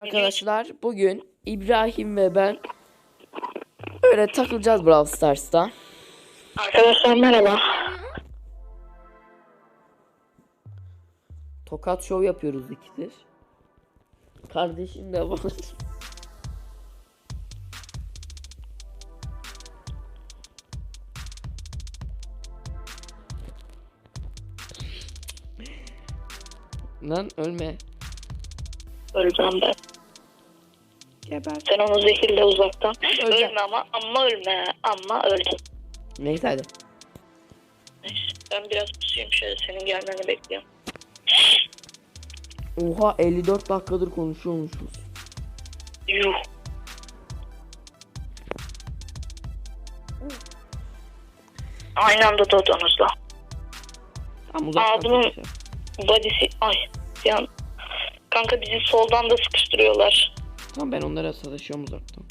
Arkadaşlar bugün İbrahim ve ben öyle takılacağız Brawl Stars'ta. Arkadaşlar merhaba. Tokat show yapıyoruz ikidir. Kardeşim de var. Lan ölme. Öleceğim ben. Geber. Sen onu zehirle uzaktan. Öleceğim. Ölme ama ama ölme. Ama öldün. Neyse hadi. Neyse, Ben biraz pusuyum şöyle senin gelmeni bekliyorum. Oha 54 dakikadır konuşuyormuşuz. Yuh. Aynı anda doğdunuz lan. Tamam uzaktan Aa, bunun- konuşalım. Body'si ay yan. Kanka bizi soldan da sıkıştırıyorlar. Tamam ben onlara sataşıyorum uzaktan.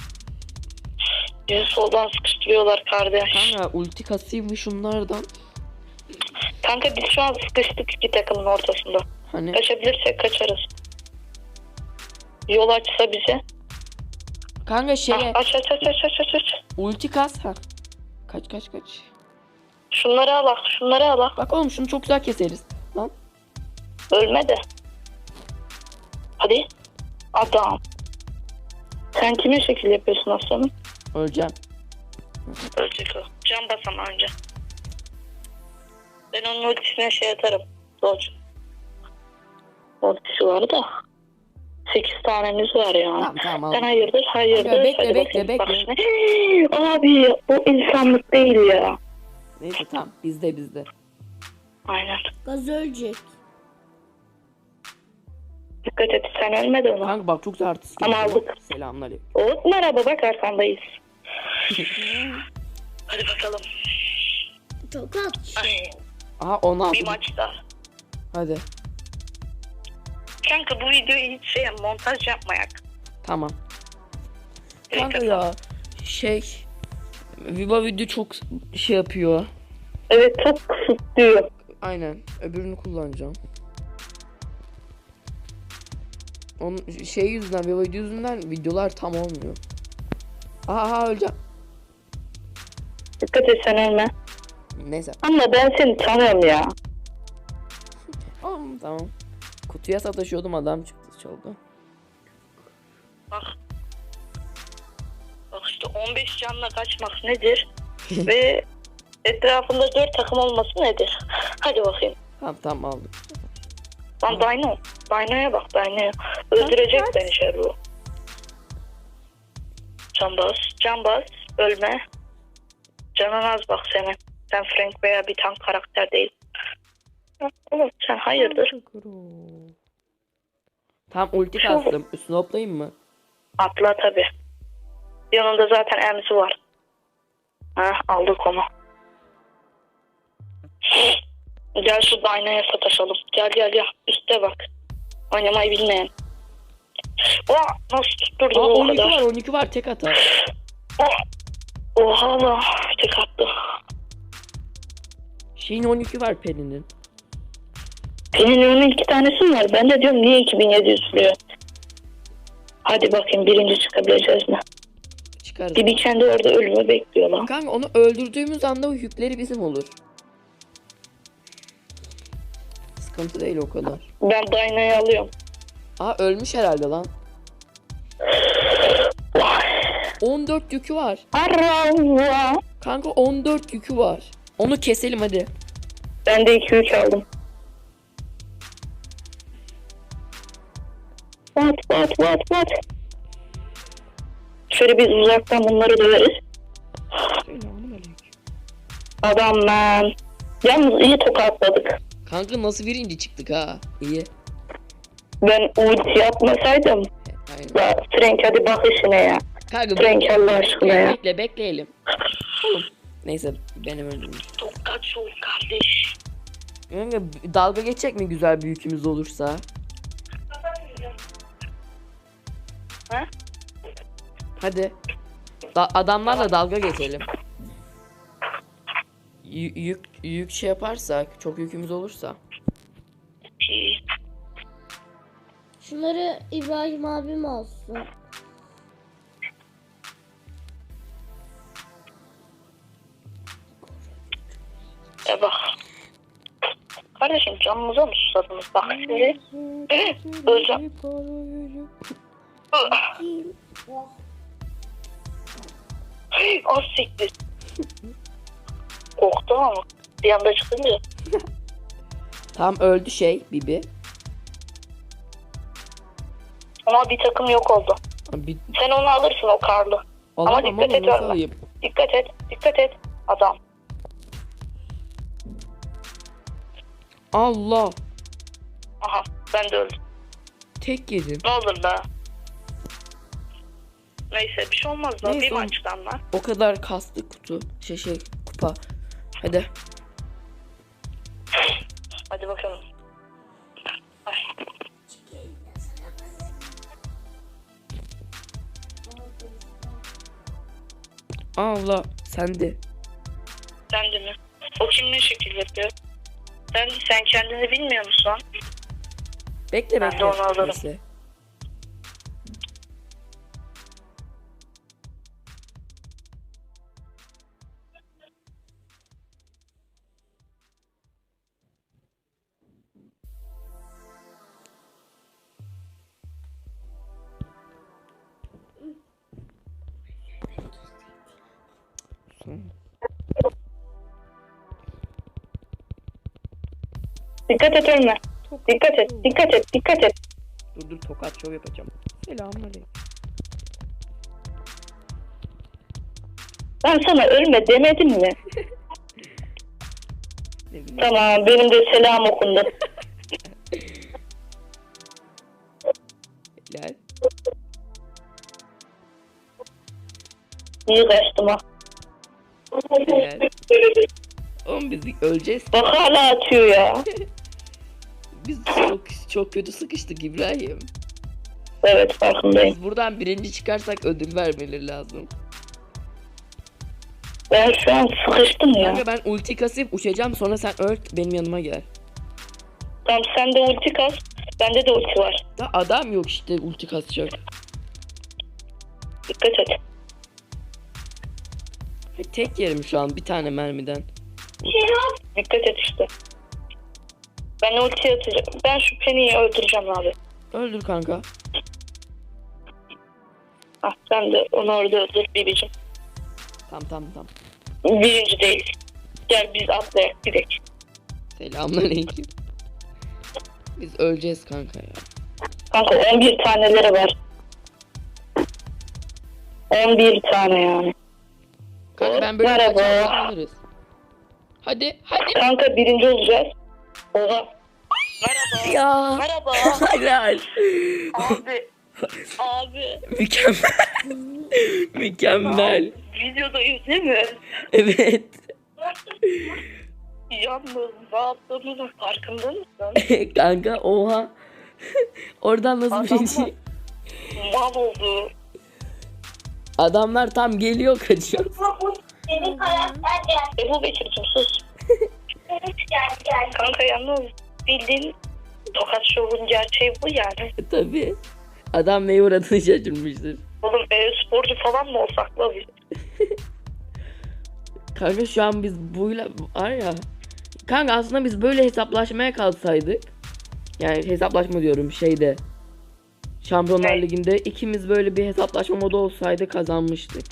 Bizi soldan sıkıştırıyorlar kardeş. Kanka ulti kasayım mı şunlardan? Kanka biz şu an sıkıştık iki takımın ortasında. Hani Kaçabilirsek kaçarız. Yol açsa bize. kanka şeye Ah, aç aç aç aç aç aç ulti kas ha. Kaç kaç kaç. Şunları alak, şunları alak. Bak oğlum şunu çok güzel keseriz. Lan Ölme de. Hadi. Adam. Sen kime şekil yapıyorsun aslanım? öleceğim. Ölecek o. Can basam önce. Ben onun ultisine şey atarım. Dodge. Ultisi var da. 8 tanemiz var ya. Tamam tamam al. hayırdır hayırdır. Kanka, bekle, Hadi bekle, bekle. şimdi. Abi o insanlık değil ya. Neyse tamam bizde bizde. Aynen. Gaz ölecek. Dikkat et sen ölmedin onu. Kanka bak çok güzel artist Ama aldık. Selamünaleyküm. Oğuz merhaba bak arkandayız. Hadi bakalım. Tokat. Ay, Aha 16. bir maç daha. Hadi. Kanka bu videoyu hiç şey montaj yapmayak. Tamam. Direkt Kanka atalım. ya şey Viva video çok şey yapıyor. Evet çok kısıtlıyor. Aynen. Öbürünü kullanacağım. Onun şey yüzünden, Viva video yüzünden videolar tam olmuyor. Aha, aha öleceğim. Dikkat et sen ölme. Neyse. Ama ben seni tanıyorum ya. Tamam tamam. Kutuya sataşıyordum adam çıktı çaldı. Bak. Bak işte 15 canla kaçmak nedir? Ve etrafında 4 takım olması nedir? Hadi bakayım. Tamam tamam aldım. Lan Dino. Dino'ya bak Dino'ya. Öldürecek beni Şerru. Can bas. Can bas. Ölme. Canın az bak senin. Sen Frank veya bir tank karakter değil. Oğlum sen hayırdır? Tamam ulti kastım. Üstüne hoplayayım mı? Atla tabi. Yanında zaten emzi var. Ha aldık onu. Gel şu Dino'ya sataşalım. Gel gel gel. Üste bak. Oynamayı bilmeyen. Oha nasıl tutturdum Aa o 12 kadar. var 12 var tek atar. Oh. Oha la. Tek attı. Şeyin 12 var Pelin'in. Onun iki tanesi mi var? Ben de diyorum niye 2700 vuruyor? Hadi bakayım birinci çıkabileceğiz mi? Çıkarız. Bibi kendi orada ölümü bekliyor lan. Kanka onu öldürdüğümüz anda o yükleri bizim olur. Sıkıntı değil o kadar. Ben Dino'yu alıyorum. Aa ölmüş herhalde lan. 14 yükü var. Allah. Kanka 14 yükü var. Onu keselim hadi. Ben de 2-3 aldım. What what what what? Şöyle biz uzaktan bunları döveriz. Adam ben. Yalnız iyi tokatladık. Kanka nasıl birinci çıktık ha? İyi. Ben ulti yapmasaydım. Aynen. Ya Frank hadi bak işine ya. Kanka Frank Allah aşkına ya. bekle bekleyelim. Oğlum. Neyse benim öldüm. Tokat soğuk kardeş. Kanka dalga geçecek mi güzel bir yükümüz olursa? Ha? Hadi. Da- adamlarla dalga geçelim. Yük yük şey yaparsak, çok yükümüz olursa. Şunları İbrahim abim alsın. E bak. Kardeşim canımıza mı susadınız? Bak şimdi. Öleceğim. Az siktir. Korktu ama. Bir anda çıkınca. Tam öldü şey Bibi. Ama bir takım yok oldu. Bir Sen onu alırsın o karlı. alamam dikkat oğlum et ölme. alayım? Dikkat et. Dikkat et. Adam. Allah. Aha ben de öldüm. Tek yedim. Ne olur be. Neyse bir şey olmaz da Neyse bir maçtan lan. O kadar kastı kutu. Şey şey kupa. Hadi. Hadi bakalım. Ay. Allah. Sende. Sen de mi? O kim ne şekil yapıyor? Sen, sen kendini bilmiyor musun? Bekle Ben bekle. de onu alırım. Neyse. Dikkat et ölme. Dikkat et. Dikkat et. Dikkat et. Dur dur tokat şov yapacağım. Selamünaleyküm. Ben sana ölme demedim mi? Tamam benim de selam okundu. Helal. İyi kaçtım ha. Helal. Oğlum biz öleceğiz. Bak hala atıyor ya. Biz çok çok kötü sıkıştık İbrahim. Evet farkındayım. Biz buradan birinci çıkarsak ödül vermeleri lazım. Ben şu an sıkıştım ya. Kanka ben ulti kasıp uçacağım sonra sen öl benim yanıma gel. Tamam sende ulti kas. Bende de ulti var. Da adam yok işte ulti kasacak. Dikkat et. Tek yerim şu an bir tane mermiden. Dikkat et işte. Ben ulti atacağım. Ben şu Penny'yi öldüreceğim abi. Öldür kanka. Ah sen de onu orada öldür Bibicim. Tam tam tam. Birinci değil. Gel biz atlayak gidelim. Selamünaleyküm. Biz öleceğiz kanka ya. Kanka 11 taneleri var. 11 tane yani. Kanka ben böyle Merhaba. kaçarsam alırız. Hadi hadi. Kanka birinci olacağız. Oha. Merhaba. Ya. Merhaba. Helal. Abi. Abi. Mükemmel. Mükemmel. Videodayız değil mi? Evet. Yalnız ne yaptığımızın farkında mısın? kanka oha. Oradan nasıl Adamlar- birinci? Mal oldu. Adamlar tam geliyor kaçıyor. Senin karakter gel. Ebu Bekir'cim sus. Gel gel. Kanka yalnız bildiğin tokat şovun gerçeği bu yani. Tabii. Adam neye uğradığını şaşırmıştır. Oğlum e, sporcu falan mı olsak la biz? Kanka şu an biz buyla var ya. Kanka aslında biz böyle hesaplaşmaya kalsaydık. Yani hesaplaşma diyorum şeyde. Şampiyonlar? Ligi'nde ikimiz böyle bir hesaplaşma modu olsaydı kazanmıştık.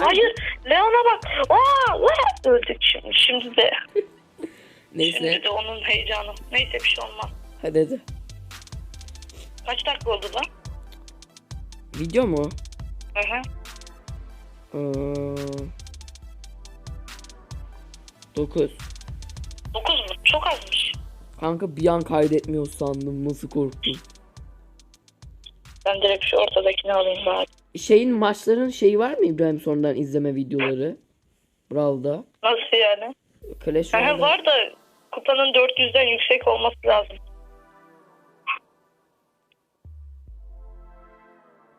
Hayır Leon'a bak. Aa, aa, öldük şimdi. Şimdi de, Neyse. şimdi de onun heyecanı. Neyse bir şey olmaz. Hadi hadi. Kaç dakika oldu lan? Video mu? Hı hı. Ee, 9. 9 mu? Çok azmış. Kanka bir an kaydetmiyor sandım. Nasıl korktum. Ben direkt şu ortadakini alayım bari. Şeyin maçların şeyi var mı İbrahim sonradan izleme videoları? Brawl'da. Nasıl yani? Clash Royale'da. var da kupanın 400'den yüksek olması lazım.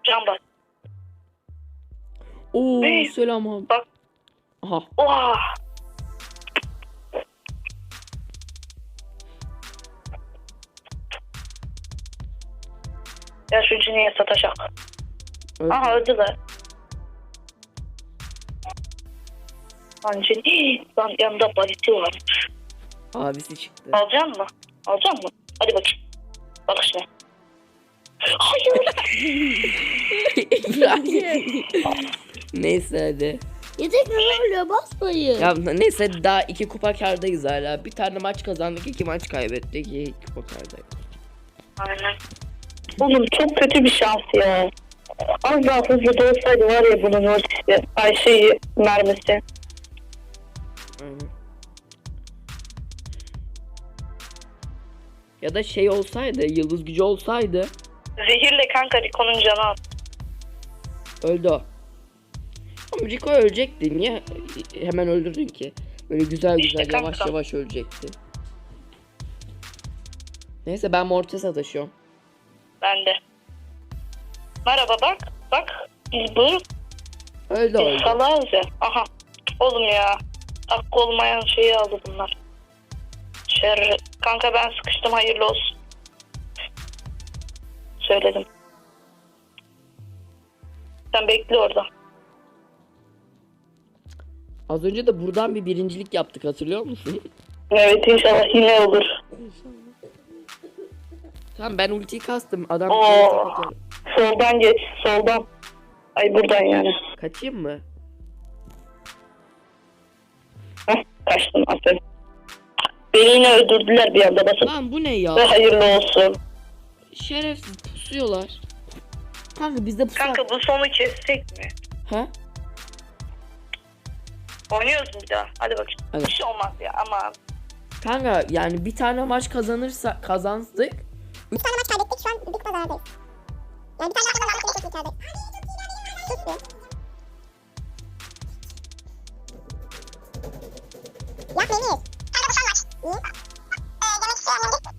Can bak. Oo Ne? selam abi. Bak. Aha. Oha. Ya şu ciniye sataşak. Aha öldüler. Cini. Lan yanında balisi var. Abisi çıktı. Alacak mı? Alacak mı? Hadi bakayım. Bak şimdi. Hayır. neyse hadi. Yedek ne oluyor basmayın. Ya neyse daha iki kupa kardayız hala. Bir tane maç kazandık, iki maç kaybettik. İki kupa kardayız. Aynen. Oğlum çok kötü bir şans ya. Az daha hızlı da olsaydı var ya bunun ultisi. Ay şeyi mermisi. Ya da şey olsaydı, yıldız gücü olsaydı Zehirle kanka Rico'nun canı az. öldü o. Ama Rico ölecekti. Niye hemen öldürdün ki? Böyle güzel İşte güzel yavaş kanka. yavaş ölecekti. Neyse ben Mortis'e taşıyorum. Ben de. Merhaba bak. Bak. Biz bu Öldü o biz salağız ya. Aha. Oğlum ya. Hakkı olmayan şeyi aldı bunlar. Şer. Kanka ben sıkıştım hayırlı olsun. Söyledim. Sen bekle orada. Az önce de buradan bir birincilik yaptık hatırlıyor musun? Evet inşallah yine olur. Tamam ben ultiyi kastım. Adam Oo. Soldan geç. Soldan. Ay buradan yani. Kaçayım mı? Heh, kaçtın aferin. Beni yine öldürdüler bir anda basıp. Lan bu ne Ve ya? hayırlı olsun. Şerefsiz pusuyorlar. Kanka bizde pusu Kanka bu sonu kessek mi? Ha? Oynuyoruz mu bir daha? Hadi bakayım. Hadi. Bir şey olmaz ya ama. Kanka yani bir tane maç kazanırsa kazandık. Bir tane maç kaybettik şu an bir kupa zarardayız. Yani bir tane daha kazanmak bile çok içeride. Sus be. Yapma Emir. Kanka bu son maç. Niye? Ee, demek istiyorum Emir. Biraz diyor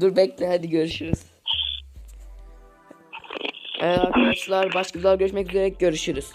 Dur bekle hadi görüşürüz. Evet arkadaşlar başka videoda görüşmek üzere görüşürüz.